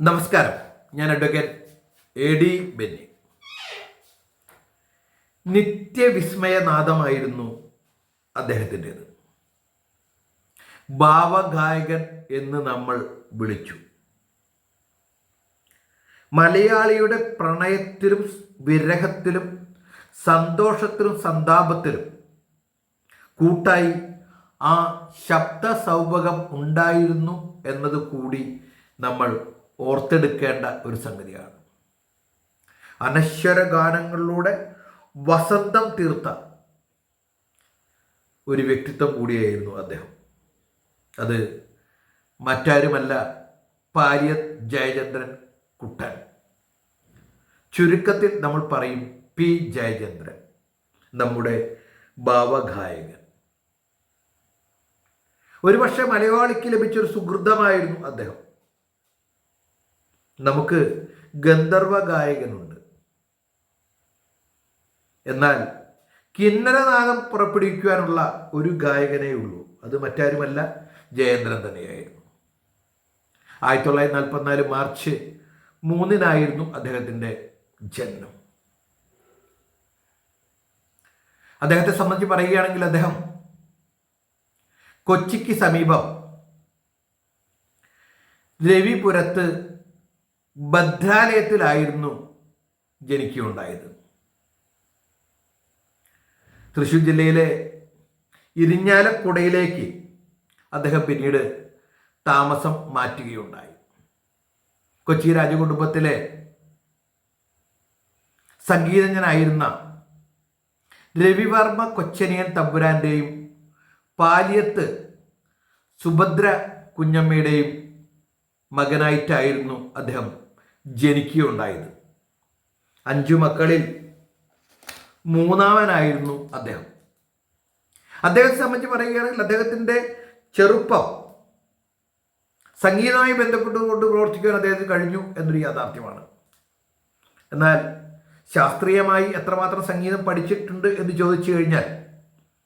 നമസ്കാരം. ഞാൻ advocate A D Benny. നിത്യവിസ്മയനാദമായിരുന്നു അദ്ദേഹത്തിന്റെത്. ഭാവഗായകൻ എന്ന് നമ്മൾ വിളിച്ചു. മലയാളിയുടെ പ്രണയത്തിലും വിരഹത്തിലും സന്തോഷത്തിലും സന്താപത്തിലും കൂട്ടായി ആ ശബ്ദ സൗഭകം ഉണ്ടായിരുന്നു എന്നത് കൂടി നമ്മൾ ഓർത്തെടുക്കേണ്ട ഒരു സംഗതിയാണ്. അനശ്വര ഗാനങ്ങളിലൂടെ വസന്തം തീർത്ത ഒരു വ്യക്തിത്വം കൂടിയായിരുന്നു അദ്ദേഹം. അത് മറ്റാരുമല്ല പാര്യ ജയചന്ദ്രൻ കുട്ടൻ. ചുരുക്കത്തിൽ നമ്മൾ പറയും പി ജയചന്ദ്രൻ നമ്മുടെ ഭാവഗായകൻ. ഒരുപക്ഷെ മലയാളിക്ക് ലഭിച്ചൊരു സുഹൃതമായിരുന്നു അദ്ദേഹം. നമുക്ക് ഗന്ധർവ ഗായകനുണ്ട് എന്നാൽ കിന്നരനാഗം പുറപ്പെടുവിക്കുവാനുള്ള ഒരു ഗായകനേ ഉള്ളൂ. അത് മറ്റാരുമല്ല ജയേന്ദ്രൻ തന്നെയായിരുന്നു. ആയിരത്തി തൊള്ളായിരത്തി നാൽപ്പത്തിനാല് മാർച്ച് മൂന്നിനായിരുന്നു അദ്ദേഹത്തിന്റെ ജന്മം. അദ്ദേഹത്തെ സംബന്ധിച്ച് പറയുകയാണെങ്കിൽ അദ്ദേഹം കൊച്ചിക്ക് സമീപം രവിപുരത്ത് ഭദ്രാലയത്തിലായിരുന്നു ജനിക്കുകയുണ്ടായത്. തൃശ്ശൂർ ജില്ലയിലെ ഇരിഞ്ഞാലക്കുടയിലേക്ക് അദ്ദേഹം പിന്നീട് താമസം മാറ്റുകയുണ്ടായി. കൊച്ചി രാജകുടുംബത്തിലെ സംഗീതജ്ഞനായിരുന്ന രവിവർമ്മ കൊച്ചനിയൻ തമ്പുരാന്റെയും പാലിയത്ത് സുഭദ്ര കുഞ്ഞമ്മയുടെയും മകനായിട്ടായിരുന്നു അദ്ദേഹം ജനിക്കുകയുണ്ടായത്. അഞ്ചു മക്കളിൽ മൂന്നാമനായിരുന്നു അദ്ദേഹം. അദ്ദേഹത്തെ സംബന്ധിച്ച് പറയുകയാണെങ്കിൽ അദ്ദേഹത്തിന്റെ ചെറുപ്പം സംഗീതവുമായി ബന്ധപ്പെട്ടുകൊണ്ട് പ്രവർത്തിക്കുവാൻ അദ്ദേഹത്തിന് കഴിഞ്ഞു എന്നൊരു യാഥാർത്ഥ്യമാണ്. എന്നാൽ ശാസ്ത്രീയമായി എത്രമാത്രം സംഗീതം പഠിച്ചിട്ടുണ്ട് എന്ന് ചോദിച്ചു കഴിഞ്ഞാൽ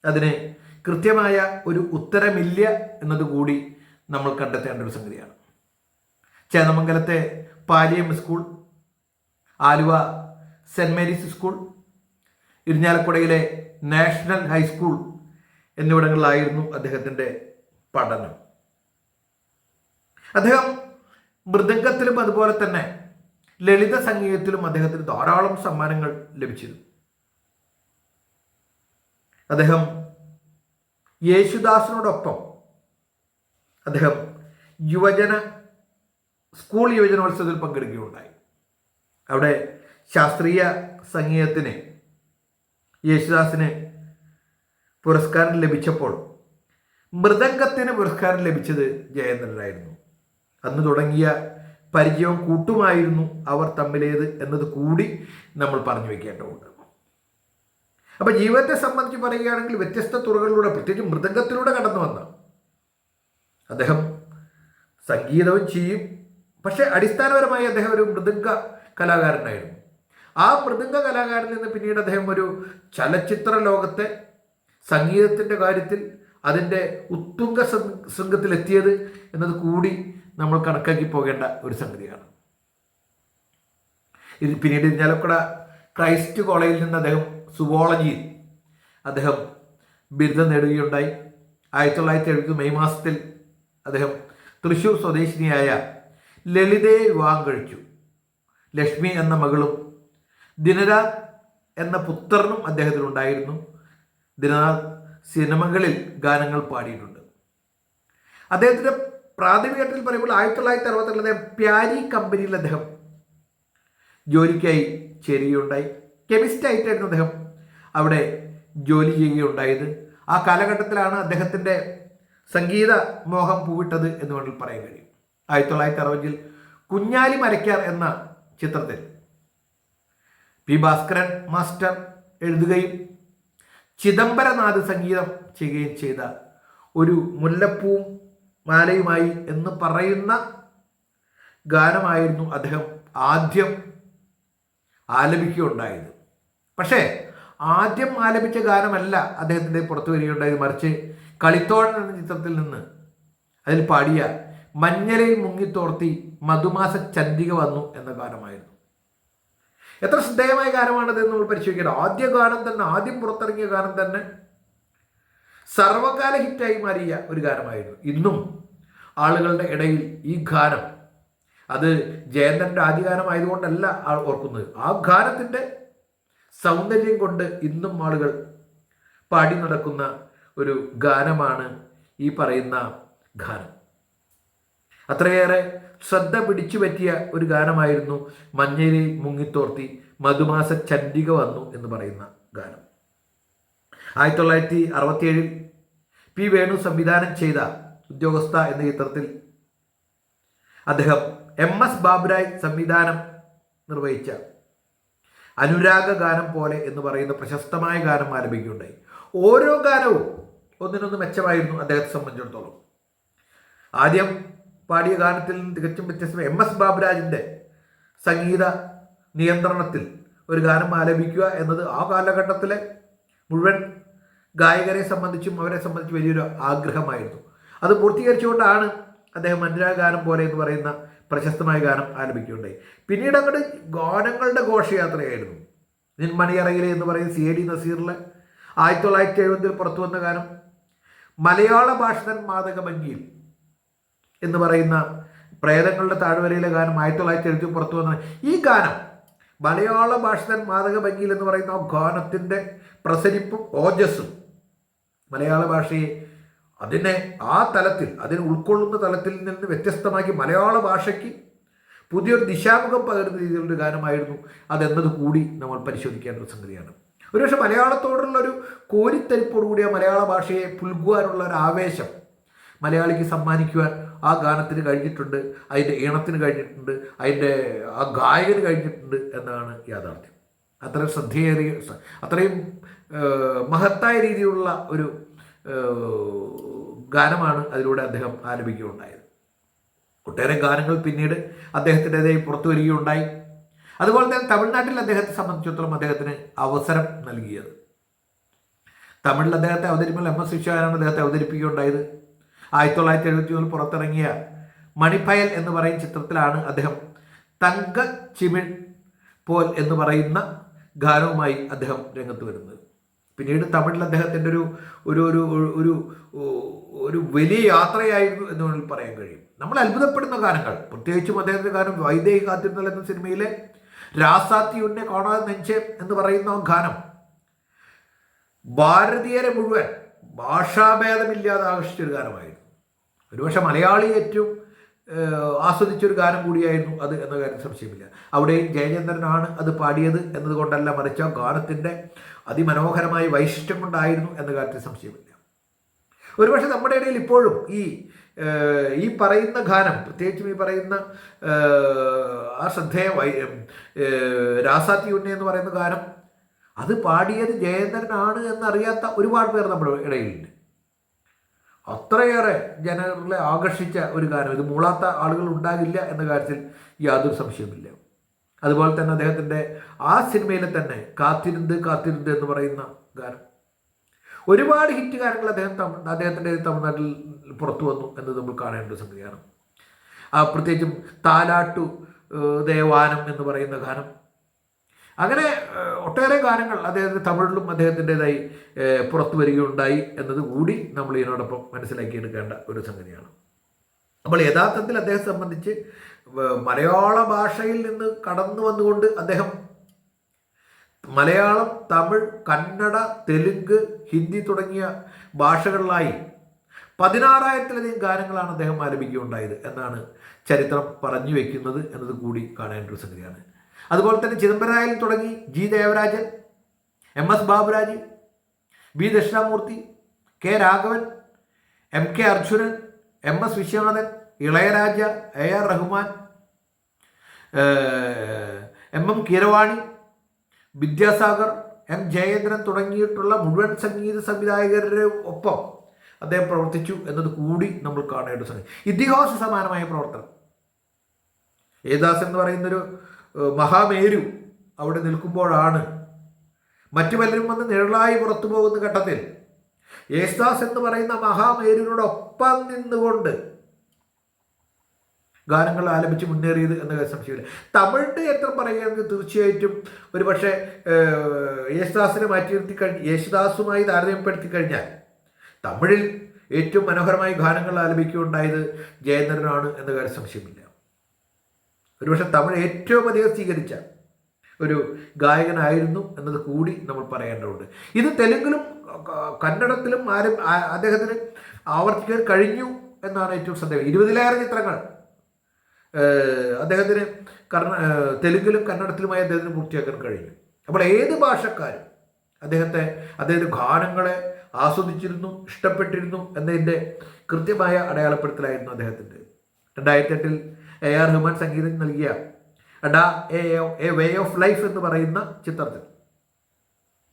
അതിന് കൃത്യമായ ഒരു ഉത്തരമില്ല എന്നതുകൂടി നമ്മൾ കണ്ടെത്തേണ്ട ഒരു സംഗതിയാണ്. ചേന്നമംഗലത്തെ Paliyam school Aluva saint Mary's school ഇരിഞ്ഞാലക്കുടയിലെ national high school എന്നിവിടങ്ങളിലായിരുന്നു അദ്ദേഹത്തിന്റെ പഠനം. അദ്ദേഹം മൃദംഗത്തിലും അതുപോലെ തന്നെ ലളിത സംഗീതത്തിലും അദ്ദേഹത്തിന് ധാരാളം സമ്മാനങ്ങൾ ലഭിച്ചിരുന്നു. അദ്ദേഹം യേശുദാസിനോടൊപ്പം അദ്ദേഹം യുവജന സ്കൂൾ യുവജനോത്സവത്തിൽ പങ്കെടുക്കുകയുണ്ടായി. അവിടെ ശാസ്ത്രീയ സംഗീതത്തിന് യേശുദാസിന് പുരസ്കാരം ലഭിച്ചപ്പോൾ മൃദംഗത്തിന് പുരസ്കാരം ലഭിച്ചത് ജയേന്ദ്രനായിരുന്നു. അന്ന് തുടങ്ങിയ പരിചയവും കൂട്ടുമായിരുന്നു അവർ തമ്മിലേത് എന്നത് കൂടി നമ്മൾ പറഞ്ഞു വയ്ക്കേണ്ടതുണ്ട് അപ്പം ജീവിതത്തെ സംബന്ധിച്ച് പറയുകയാണെങ്കിൽ വ്യത്യസ്ത തുറകളിലൂടെ പ്രത്യേകിച്ച് മൃദംഗത്തിലൂടെ കടന്നു വന്ന അദ്ദേഹം സംഗീതവും ചെയ്യും പക്ഷേ അടിസ്ഥാനപരമായി അദ്ദേഹം ഒരു മൃദംഗ കലാകാരനായിരുന്നു. ആ മൃദംഗ കലാകാരനിൽ നിന്ന് പിന്നീട് അദ്ദേഹം ഒരു ചലച്ചിത്ര ലോകത്തെ സംഗീതത്തിന്റെ കാര്യത്തിൽ അതിന്റെ ഉത്തുംഗ ശൃംഗത്തിലെത്തിയത് എന്നത് കൂടി നമ്മൾ കണക്കാക്കി പോകേണ്ട ഒരു സംഗതിയാണ്. ഇത് പിന്നീട് ഇരിഞ്ഞാലക്കുട ക്രൈസ്റ്റ് കോളേജിൽ നിന്ന് അദ്ദേഹം സുവോളജിയിൽ അദ്ദേഹം ബിരുദം നേടുകയുണ്ടായി. ആയിരത്തി തൊള്ളായിരത്തി എഴുപത് മെയ് മാസത്തിൽ അദ്ദേഹം തൃശ്ശൂർ സ്വദേശിനിയായ ലളിതയെ വിവാഹം കഴിച്ചു. ലക്ഷ്മി എന്ന മകളും ദിനരാജ് എന്ന പുത്രനും അദ്ദേഹത്തിനുണ്ടായിരുന്നു ദിനനാഥ് സിനിമകളിൽ ഗാനങ്ങൾ പാടിയിട്ടുണ്ട്. അദ്ദേഹത്തിന്റെ പ്രാഥമികത്തിൽ പറയുമ്പോൾ ആയിരത്തി തൊള്ളായിരത്തി അറുപത്തിരണ്ടിൽ അദ്ദേഹം പ്യാരി കമ്പനിയിൽ അദ്ദേഹം ജോലിക്കായി ചേരുകയുണ്ടായി. കെമിസ്റ്റായിട്ടായിരുന്നു അദ്ദേഹം അവിടെ ജോലി ചെയ്യുകയുണ്ടായത്. ആ കാലഘട്ടത്തിലാണ് അദ്ദേഹത്തിന്റെ സംഗീത മോഹം പൂവിട്ടത് എന്ന് വേണമെങ്കിൽ പറയാൻ കഴിയും. ആയിരത്തി തൊള്ളായിരത്തി അറുപതിൽ കുഞ്ഞാലി മരയ്ക്കാർ എന്ന ചിത്രത്തിൽ പി ഭാസ്കരൻ മാസ്റ്റർ എഴുതുകയും ചിദംബരനാഥ് സംഗീതം ചെയ്യുകയും ചെയ്ത ഒരു മുല്ലപ്പൂവും മാലയുമായി എന്ന് പറയുന്ന ഗാനമായിരുന്നു അദ്ദേഹം ആദ്യം ആലപിക്കുകയുണ്ടായത്. പക്ഷേ ആദ്യം ആലപിച്ച ഗാനമല്ല അദ്ദേഹത്തിന്റെ പുറത്തു വരികയുണ്ടായത്. മറിച്ച് കളിത്തോഴൻ എന്ന ചിത്രത്തിൽ നിന്ന് അതിൽ പാടിയ മഞ്ഞലയിൽ മുങ്ങിത്തോർത്തി മധുമാസ ചന്ദ്രിക വന്നു എന്ന ഗാനമായിരുന്നു. എത്ര ശ്രദ്ധേയമായ ഗാനമാണത് നമ്മൾ പരിശോധിക്കണം. ആദ്യ ഗാനം തന്നെ ആദ്യം പുറത്തിറങ്ങിയ ഗാനം തന്നെ സർവകാല ഹിറ്റായി മാറിയ ഒരു ഗാനമായിരുന്നു. ഇന്നും ആളുകളുടെ ഇടയിൽ ഈ ഗാനം അത് ജയന്തന്റെ ആദ്യ ഗാനമായതുകൊണ്ടല്ല ഓർക്കുന്നത്. ആ ഗാനത്തിന്റെ സൗന്ദര്യം കൊണ്ട് ഇന്നും ആളുകൾ പാടി നടക്കുന്ന ഒരു ഗാനമാണ് ഈ പറയുന്ന ഗാനം. അത്രയേറെ ശ്രദ്ധ പിടിച്ചു പറ്റിയ ഒരു ഗാനമായിരുന്നു മഞ്ഞേരി മുങ്ങിത്തോർത്തി മധുമാസ ചണ്ഡിക വന്നു എന്ന് പറയുന്ന ഗാനം. ആയിരത്തി തൊള്ളായിരത്തി അറുപത്തിയേഴിൽ പി വേണു സംവിധാനം ചെയ്ത ഉദ്യോഗസ്ഥ എന്ന ചിത്രത്തിൽ അദ്ദേഹം എം എസ് ബാബുരായ് സംവിധാനം നിർവഹിച്ച അനുരാഗ ഗാനം പോലെ എന്ന് പറയുന്ന പ്രശസ്തമായ ഗാനം ആരംഭിക്കുകയുണ്ടായി. ഓരോ ഗാനവും ഒന്നിനൊന്ന് മെച്ചമായിരുന്നു അദ്ദേഹത്തെ സംബന്ധിച്ചിടത്തോളം. ആദ്യം പാടിയ ഗാനത്തിൽ നിന്ന് തികച്ചും വ്യത്യസ്തം എം എസ് ബാബുരാജിന്റെ സംഗീത നിയന്ത്രണത്തിൽ ഒരു ഗാനം ആലപിക്കുക എന്നത് ആ കാലഘട്ടത്തിലെ മുഴുവൻ ഗായകരെ സംബന്ധിച്ചും അവരെ സംബന്ധിച്ച് വലിയൊരു ആഗ്രഹമായിരുന്നു. അത് പൂർത്തീകരിച്ചുകൊണ്ടാണ് അദ്ദേഹം അനുരാഗ ഗാനം പോലെ എന്ന് പറയുന്ന പ്രശസ്തമായ ഗാനം ആലപിക്കുകയുണ്ടായി. പിന്നീട് അങ്ങോട്ട് ഗാനങ്ങളുടെ ഘോഷയാത്രയായിരുന്നു. നിൻമണിയറയിലെ എന്ന് പറയുന്ന സി എ ഡി നസീറിലെ ആയിരത്തി തൊള്ളായിരത്തി എഴുപതിൽ പുറത്തു വന്ന ഗാനം മലയാള ഭാഷതൻ മാതക ഭംഗിയിൽ എന്ന് പറയുന്ന പ്രേതങ്ങളുടെ താഴ്വരയിലെ ഗാനം ആയിരത്തി തൊള്ളായിരത്തി എഴുപത്തി പുറത്തു വന്ന ഈ ഗാനം മലയാള ഭാഷതൻ മാതക ഭംഗിയിൽ എന്ന് പറയുന്ന ആ ഗാനത്തിന്റെ പ്രസരിപ്പും ഓജസ്സും മലയാള ഭാഷയെ അതിനെ ആ തലത്തിൽ അതിനെ ഉൾക്കൊള്ളുന്ന തലത്തിൽ നിന്ന് വ്യത്യസ്തമാക്കി മലയാള ഭാഷയ്ക്ക് പുതിയൊരു ദിശാമുഖം പകരുന്ന രീതിയിലുള്ള ഗാനമായിരുന്നു. അതെന്നത് കൂടി നമ്മൾ പരിശോധിക്കേണ്ട ഒരു സംഗതിയാണ്. ഒരുപക്ഷെ മലയാളത്തോടുള്ള ഒരു കോരിത്തരിപ്പോടുകൂടിയ മലയാള ഭാഷയെ പുൽകുവാനുള്ള ഒരു ആവേശം മലയാളിക്ക് സമ്മാനിക്കുവാൻ ആ ഗാനത്തിന് കഴിഞ്ഞിട്ടുണ്ട് അതിന്റെ ഈണത്തിന് കഴിഞ്ഞിട്ടുണ്ട് അതിന്റെ ആ ഗായകന് കഴിഞ്ഞിട്ടുണ്ട് എന്നാണ് യാഥാർത്ഥ്യം. അത്രയും ശ്രദ്ധേറിയ അത്രയും മഹത്തായ രീതിയിലുള്ള ഒരു ഗാനമാണ് അതിലൂടെ അദ്ദേഹം ആലപിക്കുകയുണ്ടായത്. ഒട്ടേറെ ഗാനങ്ങൾ പിന്നീട് അദ്ദേഹത്തിന്റെതായി പുറത്തു വരികയുണ്ടായി. അതുപോലെ തന്നെ തമിഴ്നാട്ടിൽ അദ്ദേഹത്തെ സംബന്ധിച്ചിടത്തോളം അദ്ദേഹത്തിന് അവസരം നൽകിയത്. തമിഴിൽ അദ്ദേഹത്തെ അവതരിപ്പിക്കുമ്പോൾ എം എസ് വിശ്വനാണ് അദ്ദേഹത്തെ അവതരിപ്പിക്കുകയുണ്ടായത് ആയിരത്തി തൊള്ളായിരത്തി എഴുപത്തി മൂന്നിൽ പുറത്തിറങ്ങിയ മണിഫയൽ എന്ന് പറയുന്ന ചിത്രത്തിലാണ് അദ്ദേഹം തങ്ക ചിമിഴ് പോൽ എന്ന് പറയുന്ന ഗാനവുമായി അദ്ദേഹം രംഗത്ത് വരുന്നത്. പിന്നീട് തമിഴിൽ അദ്ദേഹത്തിന്റെ ഒരു ഒരു ഒരു ഒരു- ഒരു വലിയ യാത്രയായിരുന്നു എന്ന് വേണമെങ്കിൽ പറയാൻ കഴിയും. നമ്മൾ അത്ഭുതപ്പെടുന്ന ഗാനങ്ങൾ പ്രത്യേകിച്ചും അദ്ദേഹത്തിന്റെ ഗാനം വൈദേഹി കാത്തിരുന്നൽ എന്ന സിനിമയിലെ രാസാത്തി ഉന്നെ കാണാതെ നെഞ്ചെ എന്ന് പറയുന്ന ഗാനം ഭാരതീയരെ മുഴുവൻ ഭാഷാഭേദമില്ലാതെ ആകർഷിച്ചൊരു ഗാനമായിരുന്നു. ഒരുപക്ഷെ മലയാളി ഏറ്റവും ആസ്വദിച്ചൊരു ഗാനം കൂടിയായിരുന്നു അത് എന്ന കാര്യം സംശയമില്ല. അവിടെയും ജയചന്ദ്രനാണ് അത് പാടിയത് എന്നതുകൊണ്ടല്ല മറിച്ച് ഗാനത്തിന്റെ അതിമനോഹരമായ വൈശിഷ്ട്യം കൊണ്ടായിരുന്നു എന്ന കാര്യത്തിൽ സംശയമില്ല. ഒരുപക്ഷെ നമ്മുടെ ഇടയിൽ ഇപ്പോഴും ഈ ഈ പറയുന്ന ഗാനം പ്രത്യേകിച്ചും ഈ പറയുന്ന ആ ശ്രദ്ധേയ വൈ രാസാത്തി ഉണ്ണി എന്ന് പറയുന്ന ഗാനം അത് പാടിയത് ജയേന്ദ്രനാണ് എന്നറിയാത്ത ഒരുപാട് പേർ നമ്മുടെ ഇടയിലുണ്ട്. അത്രയേറെ ജനങ്ങളെ ആകർഷിച്ച ഒരു കാര്യം. ഇത് മൂളാത്ത ആളുകൾ ഉണ്ടാകില്ല എന്ന കാര്യത്തിൽ യാതൊരു സംശയമില്ല അതുപോലെ തന്നെ അദ്ദേഹത്തിന്റെ ആ സിനിമയിലെ തന്നെ കാത്തിരുന്ന് കാത്തിരുന്ന് എന്ന് പറയുന്ന ഗാനം. ഒരുപാട് ഹിറ്റ് ഗാനങ്ങൾ അദ്ദേഹം തമിഴ് അദ്ദേഹത്തിന്റെ തമിഴ്നാട്ടിൽ പുറത്തു വന്നു എന്ന് നമ്മൾ കാണേണ്ട സംഗതിയാണ്. പ്രത്യേകിച്ചും താലാട്ടു ദേവാനം എന്ന് പറയുന്ന ഗാനം അങ്ങനെ ഒട്ടേറെ കാര്യങ്ങൾ അദ്ദേഹത്തിന് തമിഴിലും അദ്ദേഹത്തിന്റെതായി പുറത്തു വരികയുണ്ടായി എന്നത് കൂടി നമ്മൾ ഇതിനോടൊപ്പം മനസ്സിലാക്കിയെടുക്കേണ്ട ഒരു സംഗതിയാണ്. നമ്മൾ യഥാർത്ഥത്തിൽ അദ്ദേഹത്തെ സംബന്ധിച്ച് മലയാള ഭാഷയിൽ നിന്ന് കടന്നു വന്നുകൊണ്ട് അദ്ദേഹം മലയാളം തമിഴ് കന്നഡ തെലുങ്ക് ഹിന്ദി തുടങ്ങിയ ഭാഷകളിലായി പതിനാറായിരത്തിലധികം ഗാനങ്ങളാണ് അദ്ദേഹം ആലപിക്കുകയുണ്ടായത് എന്നാണ് ചരിത്രം പറഞ്ഞു വെക്കുന്നത് എന്നത് കൂടി കാണേണ്ട ഒരു സംഗതിയാണ്. അതുപോലെ തന്നെ ചിദംബരായൽ തുടങ്ങി G Devarajan M S Baburaj B Dakshinamoorthy K Raghavan M K Arjunan M S Viswanathan Ilaiyaraaja A R Rahman M M Keeravani Vidyasagar M Jayendran തുടങ്ങിയിട്ടുള്ള മുഴുവൻ സംഗീത സംവിധായകരുടെ ഒപ്പം അദ്ദേഹം പ്രവർത്തിച്ചു എന്നത് കൂടി നമ്മൾ കാണേണ്ട സംഗതി. ഇതിഹാസ സമാനമായ പ്രവർത്തനം. യേദാസ് എന്ന് പറയുന്നൊരു മഹാമേരു അവിടെ നിൽക്കുമ്പോഴാണ്. മറ്റു പലരും വന്ന് നിഴലായി പുറത്തു പോകുന്ന ഘട്ടത്തിൽ യേശുദാസ് എന്ന് പറയുന്ന മഹാമേരുവിനോടൊപ്പം നിന്നുകൊണ്ട് ഗാനങ്ങൾ ആലപിച്ച് മുന്നേറിയത് എന്ന സംശയമില്ല. തമിഴിന്റെ ചരിത്രം പറയുകയാണെങ്കിൽ തീർച്ചയായിട്ടും ഒരു പക്ഷേ യേശുദാസിനെ മാറ്റി നിർത്തി കഴിഞ്ഞ് യേശുദാസുമായി താരതമ്യപ്പെടുത്തി കഴിഞ്ഞാൽ തമിഴിൽ ഏറ്റവും മനോഹരമായി ഗാനങ്ങൾ ആലപിക്കുകയുണ്ടായത് ജയേന്ദ്രനാണ് എന്ന കാര്യം സംശയമില്ല. ഒരുപക്ഷെ തമിഴ് ഏറ്റവും അധികം സ്വീകരിച്ച ഒരു ഗായകനായിരുന്നു എന്നത് കൂടി നമ്മൾ പറയേണ്ടതുണ്ട്. ഇത് തെലുങ്കിലും കന്നഡത്തിലും ആരും അദ്ദേഹത്തിന് ആവർത്തിക്കാൻ കഴിഞ്ഞു എന്നാണ് ഏറ്റവും സന്ദേഹം ഇരുപതിലേറെ ചിത്രങ്ങൾ അദ്ദേഹത്തിന് കർണ തെലുങ്കിലും കന്നഡത്തിലുമായി അദ്ദേഹത്തിന് പൂർത്തിയാക്കാൻ കഴിഞ്ഞു. അപ്പോൾ ഏത് ഭാഷക്കാരും അദ്ദേഹത്തെ അദ്ദേഹത്തെ ഗാനങ്ങളെ ആസ്വദിച്ചിരുന്നു ഇഷ്ടപ്പെട്ടിരുന്നു എന്നതിന്റെ കൃത്യമായ അടയാളപ്പെടുത്തലായിരുന്നു അദ്ദേഹത്തിന്റെ രണ്ടായിരത്തി എട്ടിൽ എ ആർ ഹ്യൂമൻ സംഗീതം നൽകിയ ഡാ a a way of life എന്ന് പറയുന്ന ചിത്രത്തിൽ.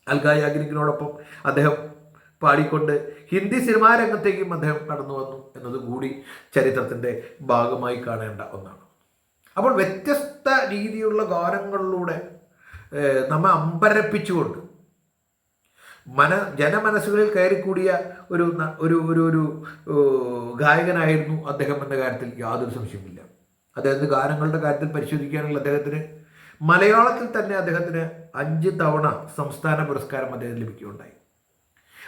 അൽഗ യാഗ്നിക്കിനോടൊപ്പം അദ്ദേഹം പാടിക്കൊണ്ട് ഹിന്ദി സിനിമാ രംഗത്തേക്കും അദ്ദേഹം കടന്നു വന്നു എന്നത് കൂടി ചരിത്രത്തിന്റെ ഭാഗമായി കാണേണ്ട ഒന്നാണ്. അപ്പോൾ വ്യത്യസ്ത രീതിയിലുള്ള ഗാനങ്ങളിലൂടെ നമ്മെ അമ്പരപ്പിച്ചുകൊണ്ട് മന ജനമനസ്സുകളിൽ കയറിക്കൂടിയ ഒരു ഒരു ഒരു ഗായകനായിരുന്നു അദ്ദേഹം എന്ന കാര്യത്തിൽ യാതൊരു സംശയമില്ല അദ്ദേഹത്തിന്റെ ഗാനങ്ങളുടെ കാര്യത്തിൽ പരിശോധിക്കുകയാണെങ്കിൽ അദ്ദേഹത്തിന് മലയാളത്തിൽ തന്നെ അദ്ദേഹത്തിന് അഞ്ച് തവണ സംസ്ഥാന പുരസ്കാരം അദ്ദേഹത്തിന് ലഭിക്കുകയുണ്ടായി.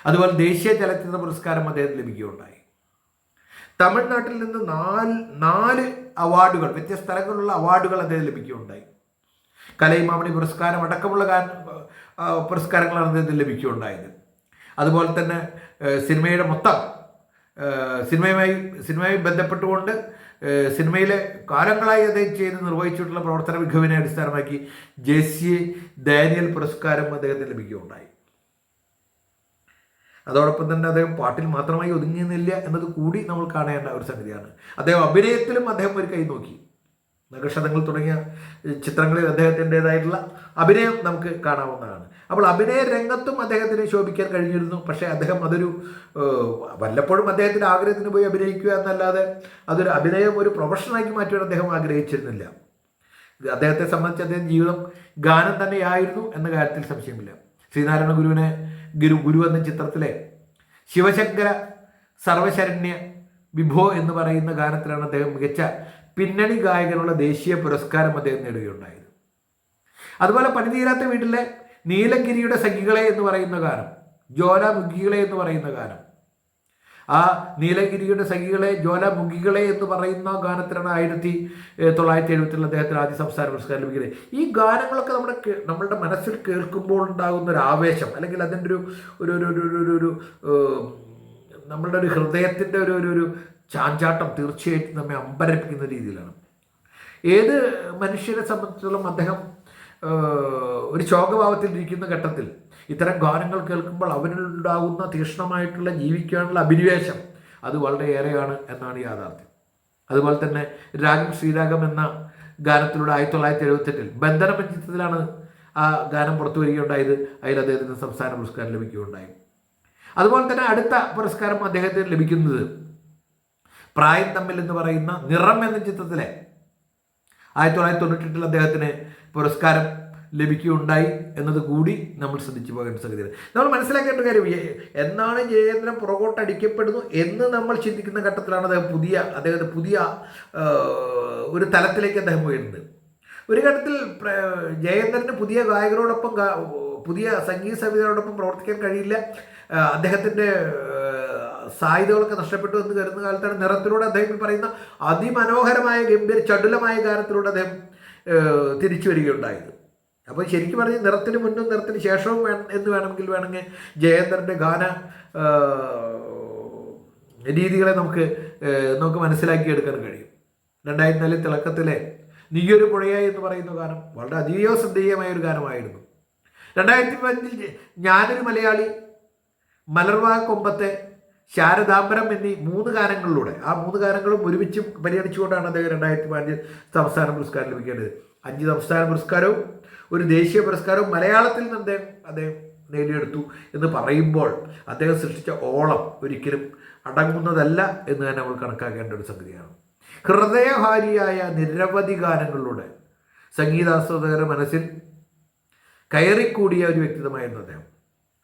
അതുപോലെ ദേശീയ ചലച്ചിത്ര പുരസ്കാരം അദ്ദേഹത്തിന് ലഭിക്കുകയുണ്ടായി. തമിഴ്നാട്ടിൽ നിന്ന് നാല് നാല് അവാർഡുകൾ വ്യത്യസ്ത സ്ഥലങ്ങളിലുള്ള അവാർഡുകൾ അദ്ദേഹം ലഭിക്കുകയുണ്ടായി. കലൈമാമണി പുരസ്കാരം അടക്കമുള്ള പുരസ്കാരങ്ങളാണ് അദ്ദേഹത്തിന് ലഭിക്കുകയുണ്ടായത്. അതുപോലെ തന്നെ സിനിമയുടെ മൊത്തം സിനിമയുമായി സിനിമയുമായി ബന്ധപ്പെട്ടുകൊണ്ട് സിനിമയിലെ കാലങ്ങളായി അദ്ദേഹം ചെയ്ത് നിർവഹിച്ചിട്ടുള്ള പ്രവർത്തന മികവിനെ അടിസ്ഥാനമാക്കി ജെ സി ഡാനിയൽ പുരസ്കാരം അദ്ദേഹത്തിന് ലഭിക്കുകയുണ്ടായി. അതോടൊപ്പം തന്നെ അദ്ദേഹം പാട്ടിൽ മാത്രമായി ഒതുങ്ങുന്നില്ല എന്നത് കൂടി നമ്മൾ കാണേണ്ട ഒരു സംഗതിയാണ്. അദ്ദേഹം അഭിനയത്തിലും അദ്ദേഹം ഒരു കൈ നോക്കി. നഗക്ഷതങ്ങൾ തുടങ്ങിയ ചിത്രങ്ങളിൽ അദ്ദേഹത്തിന്റെതായിട്ടുള്ള അഭിനയം നമുക്ക് കാണാവുന്നതാണ്. അപ്പോൾ അഭിനയ രംഗത്തും അദ്ദേഹത്തിന് ശോഭിക്കാൻ കഴിഞ്ഞിരുന്നു. പക്ഷേ അദ്ദേഹം അതൊരു വല്ലപ്പോഴും അദ്ദേഹത്തിന്റെ ആഗ്രഹത്തിന് പോയി അഭിനയിക്കുക എന്നല്ലാതെ അതൊരു അഭിനയം ഒരു പ്രൊഫഷനാക്കി മാറ്റുവാൻ അദ്ദേഹം ആഗ്രഹിച്ചിരുന്നില്ല. അദ്ദേഹത്തെ സംബന്ധിച്ച് അദ്ദേഹം ജീവിതം ഗാനം തന്നെയായിരുന്നു എന്ന കാര്യത്തിൽ സംശയമില്ല. ശ്രീനാരായണ ഗുരുവിനെ ഗുരു ഗുരു എന്ന ചിത്രത്തിലെ ശിവശങ്കര സർവശരണ്യ വിഭോ എന്ന് പറയുന്ന ഗാനത്തിലാണ് അദ്ദേഹം മികച്ച പിന്നണി ഗായകനുള്ള ദേശീയ പുരസ്കാരം അദ്ദേഹം നേടുകയുണ്ടായത് അതുപോലെ പണിതീരാത്ത വീട്ടിലെ നീലഗിരിയുടെ സഖികളെ എന്ന് പറയുന്ന ഗാനം ജ്വാലാമുഖികളെ എന്ന് പറയുന്ന ഗാനം ആ നീലഗിരിയുടെ സഖികളെ ജ്വാലാമുഖികളെ എന്ന് പറയുന്ന ഗാനത്തിലാണ് ആയിരത്തി തൊള്ളായിരത്തി എഴുപത്തിൽ അദ്ദേഹത്തിന് ആദ്യ സംസ്ഥാന പുരസ്കാരം ലഭിക്കുന്നത്. ഈ ഗാനങ്ങളൊക്കെ നമ്മുടെ നമ്മളുടെ മനസ്സിൽ കേൾക്കുമ്പോൾ ഉണ്ടാകുന്ന ഒരു ആവേശം അല്ലെങ്കിൽ അതിന്റെ ഒരു ഒരു ഒരു ഒരു ഒരു നമ്മളുടെ ഒരു ഹൃദയത്തിന്റെ ഒരു ഒരു ചാഞ്ചാട്ടം തീർച്ചയായിട്ടും നമ്മെ അമ്പരപ്പിക്കുന്ന രീതിയിലാണ്. ഏത് മനുഷ്യരെ സംബന്ധിച്ചിടത്തോളം അദ്ദേഹം ഒരു ശോകഭാവത്തിൽ ഇരിക്കുന്ന ഘട്ടത്തിൽ ഇത്തരം ഗാനങ്ങൾ കേൾക്കുമ്പോൾ അവനുണ്ടാകുന്ന തീക്ഷ്ണമായിട്ടുള്ള ജീവിക്കാനുള്ള അഭിനിവേശം അത് വളരെയേറെയാണ് എന്നാണ് യാഥാർത്ഥ്യം. അതുപോലെ തന്നെ രാഗം ശ്രീരാഗം എന്ന ഗാനത്തിലൂടെ ആയിരത്തി തൊള്ളായിരത്തി എഴുപത്തെട്ടിൽ ബന്ധനപഞ്ചിത്തത്തിലാണ് ആ ഗാനം പുറത്തു വരികയുണ്ടായത്. അതിൽ അദ്ദേഹത്തിന് സംസ്ഥാന പുരസ്കാരം ലഭിക്കുകയുണ്ടായി. അതുപോലെ തന്നെ അടുത്ത പുരസ്കാരം അദ്ദേഹത്തിന് ലഭിക്കുന്നത് പ്രായം തമ്മിൽ എന്ന് പറയുന്ന നിറം എന്ന ചിത്രത്തിലെ ആയിരത്തി തൊള്ളായിരത്തി തൊണ്ണൂറ്റെട്ടിൽ അദ്ദേഹത്തിന് പുരസ്കാരം ലഭിക്കുകയുണ്ടായി എന്നത് കൂടി നമ്മൾ ശ്രദ്ധിച്ചു പോകേണ്ട സംഗതിയാണ്. നമ്മൾ മനസ്സിലാക്കേണ്ട കാര്യം എന്നാണ് ജയേന്ദ്രൻ പുറകോട്ടടിക്കപ്പെടുന്നു എന്ന് നമ്മൾ ചിന്തിക്കുന്ന ഘട്ടത്തിലാണ് അദ്ദേഹം പുതിയ അദ്ദേഹത്തെ പുതിയ ഒരു തലത്തിലേക്ക് അദ്ദേഹം ഉയരുന്നത്. ഒരു ഘട്ടത്തിൽ ജയേന്ദ്രന് പുതിയ ഗായകരോടൊപ്പം പുതിയ സംഗീത സംവിധാനോടൊപ്പം പ്രവർത്തിക്കാൻ കഴിയില്ല. അദ്ദേഹത്തിന്റെ സാധ്യതകളൊക്കെ നഷ്ടപ്പെട്ടു എന്ന് കരുതുന്ന കാലത്താണ് നിറത്തിലൂടെ അദ്ദേഹം ഈ പറയുന്ന അതിമനോഹരമായ ഗംഭീര ചടുലമായ ഗാനത്തിലൂടെ അദ്ദേഹം തിരിച്ചു വരികയുണ്ടായത്. അപ്പോൾ ശരിക്കും പറഞ്ഞാൽ നിറത്തിന് മുന്നും നിറത്തിന് ശേഷവും വേണം എന്ന് വേണമെങ്കിൽ വേണമെങ്കിൽ ജയേന്ദ്രന്റെ ഗാന രീതികളെ നമുക്ക് നമുക്ക് മനസ്സിലാക്കിയെടുക്കാൻ കഴിയും. രണ്ടായിരത്തി നാലിൽ തിളക്കത്തിലെ നീയൊരു പുഴയായി എന്ന് പറയുന്ന ഗാനം വളരെ അതീവ ശ്രദ്ധേയമായ ഒരു ഗാനമായിരുന്നു. രണ്ടായിരത്തി പതിനഞ്ചിൽ ഞാനൊരു മലയാളി മലർവാ കൊമ്പത്തെ ശാരദാംബരം എന്നീ മൂന്ന് ഗാനങ്ങളിലൂടെ ആ മൂന്ന് ഗാനങ്ങളും ഒരുമിച്ച് പരിഗണിച്ചുകൊണ്ടാണ് അദ്ദേഹം രണ്ടായിരത്തി പതിനഞ്ചിൽ സംസ്ഥാന പുരസ്കാരം ലഭിക്കേണ്ടത്. അഞ്ച് സംസ്ഥാന പുരസ്കാരവും ഒരു ദേശീയ പുരസ്കാരവും മലയാളത്തിൽ നിന്ന് അദ്ദേഹം അദ്ദേഹം നേടിയെടുത്തു എന്ന് പറയുമ്പോൾ അദ്ദേഹം സൃഷ്ടിച്ച ഓളം ഒരിക്കലും അടങ്ങുന്നതല്ല എന്ന് തന്നെ നമ്മൾ കണക്കാക്കേണ്ട ഒരു സംഗതിയാണ്. ഹൃദയഹാരിയായ നിരവധി ഗാനങ്ങളിലൂടെ സംഗീതാസ്വാദകരുടെ മനസ്സിൽ കയറിക്കൂടിയ ഒരു വ്യക്തിത്വമായിരുന്നു അദ്ദേഹം.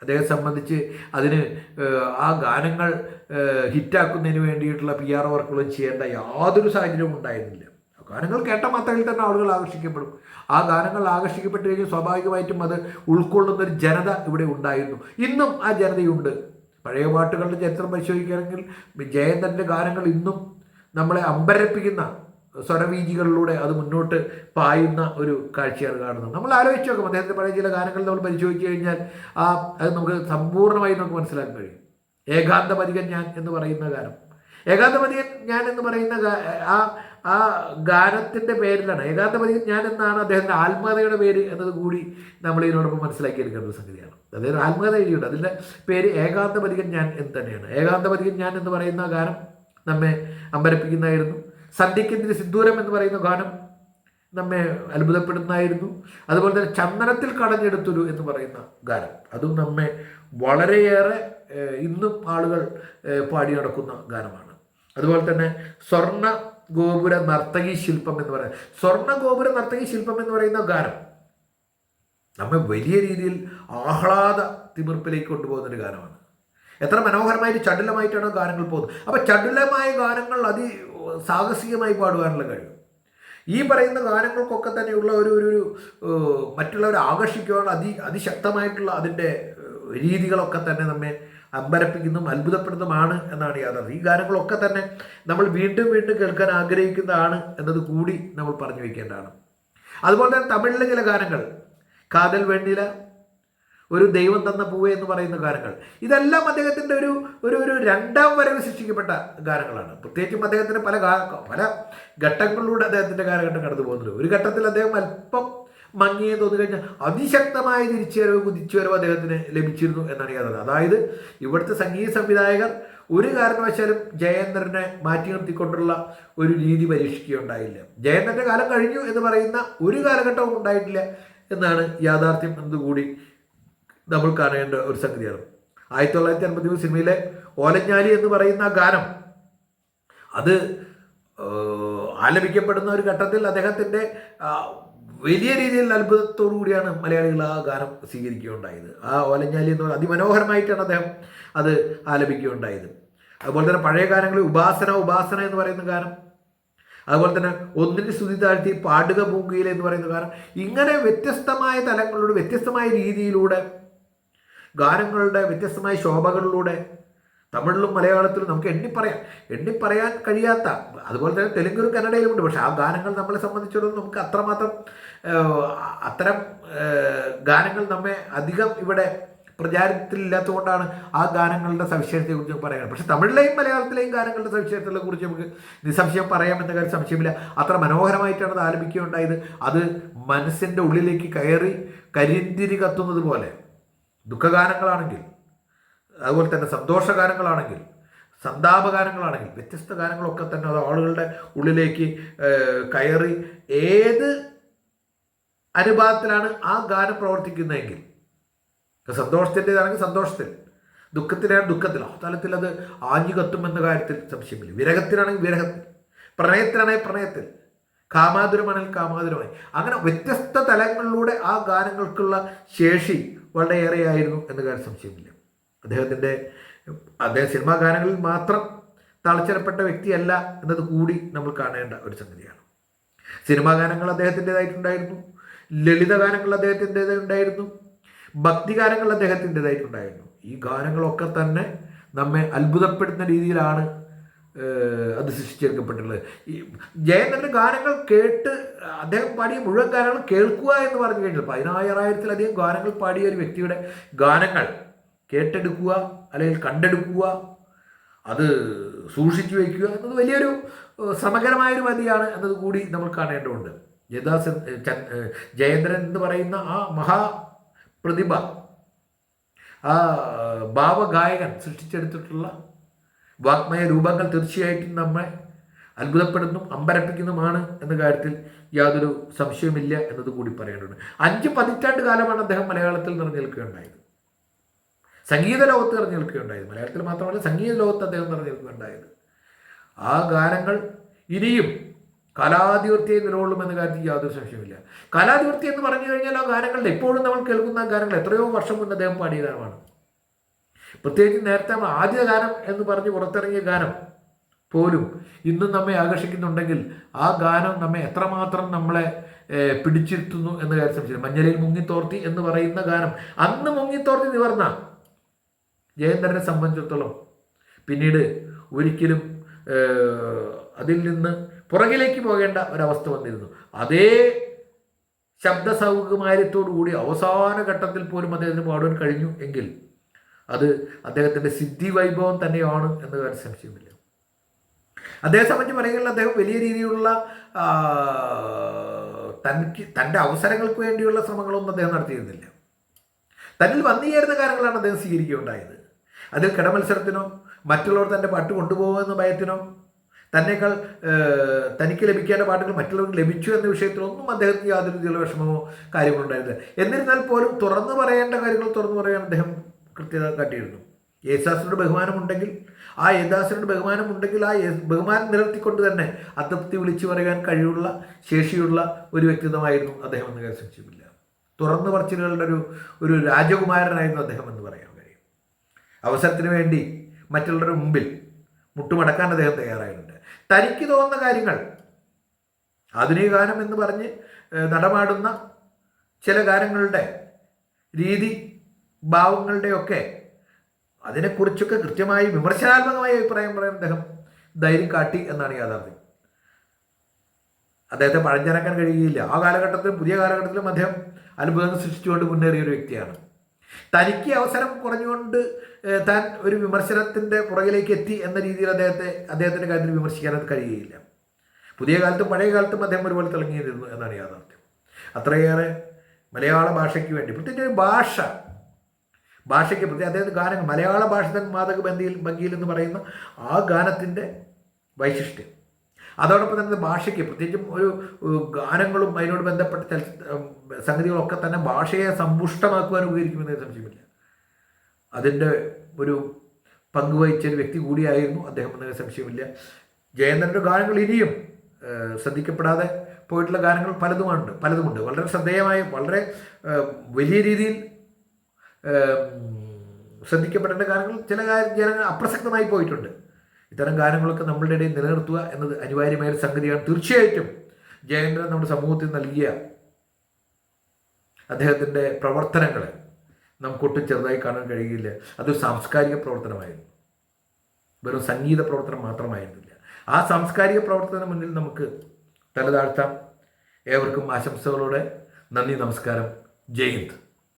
അദ്ദേഹത്തെ സംബന്ധിച്ച് അതിന് ആ ഗാനങ്ങൾ ഹിറ്റാക്കുന്നതിന് വേണ്ടിയിട്ടുള്ള പി ആർ വർക്കുകളും ചെയ്യേണ്ട യാതൊരു സാഹചര്യവും ഉണ്ടായിരുന്നില്ല. ഗാനങ്ങൾ കേട്ട മാത്രയിൽ തന്നെ ആളുകൾ ആകർഷിക്കപ്പെടും. ആ ഗാനങ്ങൾ ആകർഷിക്കപ്പെട്ട് കഴിഞ്ഞാൽ സ്വാഭാവികമായിട്ടും അത് ഉൾക്കൊള്ളുന്ന ഒരു ജനത ഇവിടെ ഉണ്ടായിരുന്നു. ഇന്നും ആ ജനതയുണ്ട്. പഴയ പാട്ടുകളുടെ ചരിത്രം പരിശോധിക്കുകയാണെങ്കിൽ ജയന്തന്റെ ഗാനങ്ങൾ ഇന്നും നമ്മളെ അമ്പരപ്പിക്കുന്ന സ്വരവീജികളിലൂടെ അത് മുന്നോട്ട് പായുന്ന ഒരു കാഴ്ചയാണ് കാണുന്നത്. നമ്മൾ ആലോചിച്ച് നോക്കും അദ്ദേഹത്തിന്റെ പഴയ ചില ഗാനങ്ങൾ നമ്മൾ പരിശോധിച്ച് കഴിഞ്ഞാൽ ആ അത് നമുക്ക് സമ്പൂർണമായി നമുക്ക് മനസ്സിലാക്കാൻ കഴിയും. ഏകാന്തപതികൻ ഞാൻ എന്ന് പറയുന്ന ഗാനം. ഏകാന്തപതികൻ ഞാൻ എന്ന് പറയുന്ന ആ ആ ഗാനത്തിന്റെ പേരിലാണ് ഏകാന്തപതികൻ ഞാൻ എന്നാണ് അദ്ദേഹത്തിന്റെ ആത്മകഥയുടെ പേര് എന്നത് കൂടി നമ്മൾ ഇതിനോടൊപ്പം മനസ്സിലാക്കിയെടുക്കേണ്ട ഒരു സംഗതിയാണ്. അദ്ദേഹം ആത്മകഥ എഴുതിയുണ്ട് അതിന്റെ പേര് ഏകാന്തപതികൻ ഞാൻ എന്ന് തന്നെയാണ്. ഏകാന്തപതികൻ ഞാൻ എന്ന് പറയുന്ന ഗാനം നമ്മെ അമ്പരപ്പിക്കുന്നതായിരുന്നു. സന്ധ്യക്കെന്തിന് സിന്ദൂരം എന്ന് പറയുന്ന ഗാനം നമ്മെ അത്ഭുതപ്പെടുന്നതായിരുന്നു അതുപോലെ തന്നെ ചന്ദനത്തിൽ കടഞ്ഞെടുത്തൊരു എന്ന് പറയുന്ന ഗാനം. അതും നമ്മെ വളരെയേറെ ഇന്നും ആളുകൾ പാടി നടക്കുന്ന ഗാനമാണ്. അതുപോലെ തന്നെ സ്വർണ ഗോപുര നർത്തകി ശില്പം എന്ന് പറയുന്നത് സ്വർണ ഗോപുര നർത്തകി ശില്പം എന്ന് പറയുന്ന ഗാനം നമ്മെ വലിയ രീതിയിൽ ആഹ്ലാദ തിമിർപ്പിലേക്ക് കൊണ്ടുപോകുന്ന ഒരു ഗാനമാണ്. എത്ര മനോഹരമായിട്ട് ചടുലമായിട്ടാണ് ഗാനങ്ങൾ പോകുന്നത്. അപ്പോൾ ചടുലമായ ഗാനങ്ങൾ അതി സാഹസികമായി പാടുവാനുള്ള കഴിവ്. ഈ പറയുന്ന ഗാനങ്ങൾക്കൊക്കെ തന്നെയുള്ള ഒരു ഒരു മറ്റുള്ളവരെ ആകർഷിക്കുവാൻ അതി അതിശക്തമായിട്ടുള്ള അതിന്റെ രീതികളൊക്കെ തന്നെ നമ്മെ അമ്പരപ്പിക്കുന്നതും അത്ഭുതപ്പെടുന്നതുമാണ് എന്നാണ് യാഥാർത്ഥ്യം. ഈ ഗാനങ്ങളൊക്കെ തന്നെ നമ്മൾ വീണ്ടും വീണ്ടും കേൾക്കാൻ ആഗ്രഹിക്കുന്നതാണ് എന്നത് കൂടി നമ്മൾ പറഞ്ഞു വയ്ക്കേണ്ടതാണ്. അതുപോലെ തന്നെ തമിഴിലെ ചില ഗാനങ്ങൾ കാതൽ വേണ്ടില ഒരു ദൈവം തന്ന പൂവ് എന്ന് പറയുന്ന ഗാനങ്ങൾ. ഇതെല്ലാം അദ്ദേഹത്തിന്റെ ഒരു ഒരു ഒരു രണ്ടാം വരവ് സൃഷ്ടിക്കപ്പെട്ട ഗാനങ്ങളാണ്. പ്രത്യേകിച്ചും അദ്ദേഹത്തിന് പല പല ഘട്ടങ്ങളിലൂടെ അദ്ദേഹത്തിന്റെ കാലഘട്ടം കടന്നു പോകുന്നത് ഒരു ഘട്ടത്തിൽ അദ്ദേഹം അല്പം മങ്ങിയെന്ന് തോന്നി കഴിഞ്ഞാൽ അതിശക്തമായ തിരിച്ചുവരവ് കുതിച്ചുവരവ് അദ്ദേഹത്തിന് ലഭിച്ചിരുന്നു എന്നാണ് യാതൊരു അതായത് ഇവിടുത്തെ സംഗീത സംവിധായകർ ഒരു കാരണവശാലും ജയേന്ദ്രനെ മാറ്റി നിർത്തിക്കൊണ്ടുള്ള ഒരു രീതി പരീക്ഷിക്കുകയുണ്ടായില്ല. ജയേന്ദ്രന്റെ കാലം കഴിഞ്ഞു എന്ന് പറയുന്ന ഒരു കാലഘട്ടവും ഉണ്ടായിട്ടില്ല എന്നാണ് യാഥാർത്ഥ്യം എന്നതുകൂടി നമ്മൾ കാണേണ്ട ഒരു സംഗതിയാണ്. ആയിരത്തി തൊള്ളായിരത്തി അൻപത്തി മൂന്ന് സിനിമയിലെ ഓലഞ്ഞാലി എന്ന് പറയുന്ന ഗാനം അത് ആലപിക്കപ്പെടുന്ന ഒരു ഘട്ടത്തിൽ അദ്ദേഹത്തിന്റെ വലിയ രീതിയിൽ അത്ഭുതത്തോടു കൂടിയാണ് മലയാളികൾ ആ ഗാനം സ്വീകരിക്കുകയുണ്ടായത്. ആ ഓലഞ്ഞാലി എന്ന് പറയുന്നത് അതിമനോഹരമായിട്ടാണ് അദ്ദേഹം അത് ആലപിക്കുകയുണ്ടായത്. അതുപോലെ തന്നെ പഴയ ഗാനങ്ങളിൽ ഉപാസന ഉപാസന എന്ന് പറയുന്ന ഗാനം അതുപോലെ തന്നെ ഒന്നിന് സ്തുതി താഴ്ത്തി പാടുക പൂങ്കയിലെ എന്ന് പറയുന്ന ഗാനം ഇങ്ങനെ വ്യത്യസ്തമായ തലങ്ങളിലൂടെ വ്യത്യസ്തമായ രീതിയിലൂടെ ഗാനങ്ങളുടെ വ്യത്യസ്തമായ ശോഭകളിലൂടെ തമിഴിലും മലയാളത്തിലും നമുക്ക് എണ്ണിപ്പറയാം എണ്ണിപ്പറയാൻ കഴിയാത്ത അതുപോലെ തന്നെ തെലുങ്കിലും കന്നഡയിലുമുണ്ട്. പക്ഷേ ആ ഗാനങ്ങൾ നമ്മളെ സംബന്ധിച്ചിടത്തോളം നമുക്ക് അത്രമാത്രം അത്തരം ഗാനങ്ങൾ നമ്മെ അധികം ഇവിടെ പ്രചാരത്തിലില്ലാത്തതുകൊണ്ടാണ് ആ ഗാനങ്ങളുടെ സവിശേഷതയെക്കുറിച്ച് പറയുന്നത് പക്ഷേ തമിഴിലെയും മലയാളത്തിലെയും ഗാനങ്ങളുടെ സവിശേഷതകളെ കുറിച്ച് നമുക്ക് നിസ്സംശയം പറയാമെന്ന കാര്യം സംശയമില്ല. അത്ര മനോഹരമായിട്ടാണ് അത് ആലപിക്കുകയുണ്ടായത്. അത് മനസ്സിന്റെ ഉള്ളിലേക്ക് കയറി കരിന്തിരി കത്തുന്നത് പോലെ. ദുഃഖഗാനങ്ങളാണെങ്കിൽ അതുപോലെ തന്നെ സന്തോഷഗാനങ്ങളാണെങ്കിൽ സന്താപഗാനങ്ങളാണെങ്കിൽ വ്യത്യസ്ത ഗാനങ്ങളൊക്കെ തന്നെ അത് ആളുകളുടെ ഉള്ളിലേക്ക് കയറി ഏത് അനുപാതത്തിലാണ് ആ ഗാനം പ്രവർത്തിക്കുന്നതെങ്കിൽ സന്തോഷത്തിന്റെതാണെങ്കിൽ സന്തോഷത്തിൽ ദുഃഖത്തിനാണ് ദുഃഖത്തിൽ തലത്തിൽ അത് ആഞ്ഞു കത്തുമെന്ന കാര്യത്തിൽ സംശയമില്ല. വിരഹത്തിനാണെങ്കിൽ വിരഹത്തിൽ പ്രണയത്തിനാണെങ്കിൽ പ്രണയത്തിൽ കാമാതുരമാണെങ്കിൽ കാമാതുരമായി അങ്ങനെ വ്യത്യസ്ത തലങ്ങളിലൂടെ ആ ഗാനങ്ങൾക്കുള്ള ശേഷി വളരെയേറെയായിരുന്നു എന്ന കാര്യം സംശയമില്ല. അദ്ദേഹത്തിന്റെ അദ്ദേഹം സിനിമാ ഗാനങ്ങളിൽ മാത്രം തളച്ചിടപ്പെട്ട വ്യക്തിയല്ല എന്നത് കൂടി നമ്മൾ കാണേണ്ട ഒരു സംഗതിയാണ്. സിനിമാ ഗാനങ്ങൾ അദ്ദേഹത്തിന്റെതായിട്ടുണ്ടായിരുന്നു ലളിത ഗാനങ്ങൾ അദ്ദേഹത്തിന്റെതായിട്ടുണ്ടായിരുന്നു ഭക്തിഗാനങ്ങൾ അദ്ദേഹത്തിന്റെതായിട്ടുണ്ടായിരുന്നു. ഈ ഗാനങ്ങളൊക്കെ തന്നെ നമ്മെ അത്ഭുതപ്പെടുത്തുന്ന രീതിയിലാണ് അത് സൃഷ്ടിച്ചെടുക്കപ്പെട്ടുള്ളത് ഈ ജയന്തന്റെ ഗാനങ്ങൾ കേട്ട് അദ്ദേഹം പാടിയ മുഴുവൻ ഗാനങ്ങൾ കേൾക്കുക എന്ന് പറഞ്ഞു കഴിഞ്ഞാൽ പതിനായിരത്തിലധികം ഗാനങ്ങൾ പാടിയ ഒരു വ്യക്തിയുടെ ഗാനങ്ങൾ കേട്ടെടുക്കുക അല്ലെങ്കിൽ കണ്ടെടുക്കുക അത് സൂക്ഷിച്ചു വയ്ക്കുക എന്നത് വലിയൊരു സമഗ്രമായൊരു മതിയാണ് എന്നത് കൂടി നമ്മൾ കാണേണ്ടതുണ്ട്. ജയദാസൻ ജയേന്ദ്രൻ എന്ന് പറയുന്ന ആ മഹാ പ്രതിഭ ആ ഭാവഗായകൻ സൃഷ്ടിച്ചെടുത്തിട്ടുള്ള വാഗ്മയ രൂപങ്ങൾ തീർച്ചയായിട്ടും നമ്മെ അത്ഭുതപ്പെടുന്നു അമ്പരപ്പിക്കുന്നതുമാണ് എന്ന കാര്യത്തിൽ യാതൊരു സംശയമില്ല എന്നത് കൂടി പറയേണ്ടതുണ്ട്. അഞ്ച് പതിറ്റാണ്ട് കാലമാണ് അദ്ദേഹം മലയാളത്തിൽ നിറഞ്ഞു നിൽക്കുകയുണ്ടായത് സംഗീത ലോകത്ത് നിറഞ്ഞു നിൽക്കുകയുണ്ടായത് മലയാളത്തിൽ മാത്രമല്ല സംഗീത ലോകത്ത് അദ്ദേഹം നിറഞ്ഞു നിൽക്കുകയുണ്ടായത് ആ ഗാനങ്ങൾ ഇനിയും കലാതിർത്തിയെ നിലകൊള്ളും എന്ന കാര്യത്തിൽ യാതൊരു സംശയമില്ല കലാതിവൃത്തി എന്ന് പറഞ്ഞു കഴിഞ്ഞാൽ ആ ഗാനങ്ങളിൽ എപ്പോഴും നമ്മൾ കേൾക്കുന്ന ഗാനങ്ങൾ എത്രയോ വർഷം മുന്നേ അദ്ദേഹം പാടിയതാണ് പ്രത്യേകിച്ച് നേരത്തെ നമ്മൾ ആദ്യ ഗാനം എന്ന് പറഞ്ഞ് പുറത്തിറങ്ങിയ ഗാനം പോലും ഇന്നും നമ്മെ ആകർഷിക്കുന്നുണ്ടെങ്കിൽ ആ ഗാനം നമ്മെ എത്രമാത്രം നമ്മളെ പിടിച്ചിരുത്തുന്നു എന്ന് കാര്യം സംശയം മഞ്ഞലയിൽ മുങ്ങിത്തോർത്തി എന്ന് പറയുന്ന ഗാനം അന്ന് മുങ്ങിത്തോർത്തി നിവർന്ന ജയേന്ദ്രനെ സംബന്ധിച്ചിടത്തോളം പിന്നീട് ഒരിക്കലും അതിൽ നിന്ന് പുറകിലേക്ക് പോകേണ്ട ഒരവസ്ഥ വന്നിരുന്നു. അതേ ശബ്ദ കൂടി അവസാന ഘട്ടത്തിൽ പോലും അദ്ദേഹത്തിന് പാടുവാൻ കഴിഞ്ഞു എങ്കിൽ അത് അദ്ദേഹത്തിന്റെ സിദ്ധി വൈഭവം തന്നെയാണ് എന്ന് കാര്യം സംശയമില്ല. അദ്ദേഹത്തെ സംബന്ധിച്ച് പറയുകയാണെങ്കിൽ അദ്ദേഹം വലിയ രീതിയിലുള്ള തനിക്ക് തന്റെ അവസരങ്ങൾക്ക് വേണ്ടിയുള്ള ശ്രമങ്ങളൊന്നും അദ്ദേഹം നടത്തിയിരുന്നില്ല. തന്നിൽ വന്നു ചേരുന്ന കാര്യങ്ങളാണ് അദ്ദേഹം സ്വീകരിക്കുകയുണ്ടായത്. അതിൽ കിടമത്സരത്തിനോ മറ്റുള്ളവർ തന്റെ പാട്ട് കൊണ്ടുപോകുമെന്ന ഭയത്തിനോ തന്നേക്കാൾ തനിക്ക് ലഭിക്കേണ്ട പാട്ടുകൾ മറ്റുള്ളവർക്ക് ലഭിച്ചു എന്ന വിഷയത്തിലൊന്നും അദ്ദേഹത്തിന് യാതൊരു രീതിയിലുള്ള വിഷമമോ കാര്യങ്ങളോ ഉണ്ടായിരുന്നില്ല. എന്നിരുന്നാൽ പോലും തുറന്നു പറയേണ്ട കാര്യങ്ങൾ തുറന്നു പറയാൻ അദ്ദേഹം കൃത്യത കാട്ടിയിരുന്നു. യേശാസിനോട് ബഹുമാനമുണ്ടെങ്കിൽ ആ യേശുദാസിനോട് ബഹുമാനമുണ്ടെങ്കിൽ ആ ബഹുമാനം നിലർത്തിക്കൊണ്ട് തന്നെ അതൃപ്തി വിളിച്ചു പറയാൻ കഴിവുള്ള ശേഷിയുള്ള ഒരു വ്യക്തിത്വമായിരുന്നു അദ്ദേഹം എന്ന് സംശയമില്ല തുറന്നു പറച്ചിലുകളുടെ ഒരു ഒരു രാജകുമാരനായിരുന്നു അദ്ദേഹം എന്ന് പറയാൻ കഴിയും. അവസരത്തിന് വേണ്ടി മറ്റുള്ളവരുടെ മുമ്പിൽ മുട്ടുമടക്കാൻ അദ്ദേഹം തയ്യാറായിട്ടുണ്ട്. തനിക്ക് തോന്നുന്ന കാര്യങ്ങൾ ആധുനിക ഗാനം എന്ന് പറഞ്ഞ് നടമാടുന്ന ചില ഗാനങ്ങളുടെ രീതി ഭാവങ്ങളുടെയൊക്കെ അതിനെക്കുറിച്ചൊക്കെ കൃത്യമായി വിമർശനാത്മകമായ അഭിപ്രായം പറയാൻ അദ്ദേഹം ധൈര്യം കാട്ടി എന്നാണ് യാഥാർത്ഥ്യം. അദ്ദേഹത്തെ പഴഞ്ചനാക്കാൻ കഴിയുകയില്ല. ആ കാലഘട്ടത്തിലും പുതിയ കാലഘട്ടത്തിലും അദ്ദേഹം അത്ഭുതങ്ങൾ സൃഷ്ടിച്ചുകൊണ്ട് മുന്നേറിയ ഒരു വ്യക്തിയാണ്. തനിക്ക് അവസരം കുറഞ്ഞുകൊണ്ട് താൻ ഒരു വിമർശനത്തിന്റെ പുറകിലേക്ക് എത്തി എന്ന രീതിയിൽ അദ്ദേഹത്തെ അദ്ദേഹത്തിന്റെ കാര്യത്തിൽ വിമർശിക്കാനത് കഴിയുകയില്ല. പുതിയ കാലത്തും പഴയ കാലത്തും അദ്ദേഹം ഒരുപോലെ തിളങ്ങിയിരുന്നു എന്നാണ് യാഥാർത്ഥ്യം. അത്രയേറെ മലയാള ഭാഷയ്ക്ക് വേണ്ടി. പ്രത്യേകിച്ച് ഭാഷ ഭാഷയ്ക്ക് പ്രത്യേക അതായത് ഗാനങ്ങൾ മലയാള ഭാഷ മാതക ബന്ധിയിൽ ഭംഗിയിൽ എന്ന് പറയുന്ന ആ ഗാനത്തിന്റെ വൈശിഷ്ട്യം. അതോടൊപ്പം തന്നെ ഭാഷയ്ക്ക് പ്രത്യേകിച്ചും ഒരു ഗാനങ്ങളും അതിനോട് ബന്ധപ്പെട്ട ചലച്ചിത്ര സംഗതികളൊക്കെ തന്നെ ഭാഷയെ സമ്പുഷ്ടമാക്കുവാൻ ഉപകരിക്കുമെന്ന് സംശയമില്ല. അതിന്റെ ഒരു പങ്കുവഹിച്ച ഒരു വ്യക്തി കൂടിയായിരുന്നു അദ്ദേഹം എന്നതിന് സംശയമില്ല. ജയന്തന്റെ ഗാനങ്ങൾ ഇനിയും ശ്രദ്ധിക്കപ്പെടാതെ പോയിട്ടുള്ള ഗാനങ്ങൾ പലതുമുണ്ട് പലതുമുണ്ട്. വളരെ ശ്രദ്ധേയമായ വളരെ വലിയ രീതിയിൽ ശ്രദ്ധിക്കപ്പെടേണ്ട കാര്യങ്ങൾ ചില ജനങ്ങൾ അപ്രസക്തമായി പോയിട്ടുണ്ട്. ഇത്തരം കാര്യങ്ങളൊക്കെ നമ്മളുടെ ഇടയിൽ നിലനിർത്തുക എന്നത് അനിവാര്യമായ ഒരു സംഗതിയാണ്. തീർച്ചയായിട്ടും ജയേന്ദ്രൻ നമ്മുടെ സമൂഹത്തിൽ നൽകിയ അദ്ദേഹത്തിന്റെ പ്രവർത്തനങ്ങളെ നമുക്കൊട്ടും ചെറുതായി കാണാൻ കഴിയില്ല അതൊരു സാംസ്കാരിക പ്രവർത്തനമായിരുന്നു. വെറും സംഗീത പ്രവർത്തനം മാത്രമായിരുന്നില്ല. ആ സാംസ്കാരിക പ്രവർത്തനം മുന്നിൽ നമുക്ക് തലതാഴ്ത്താം. ഏവർക്കും ആശംസകളോടെ നന്ദി നമസ്കാരം. ജയ് ഹിന്ദ്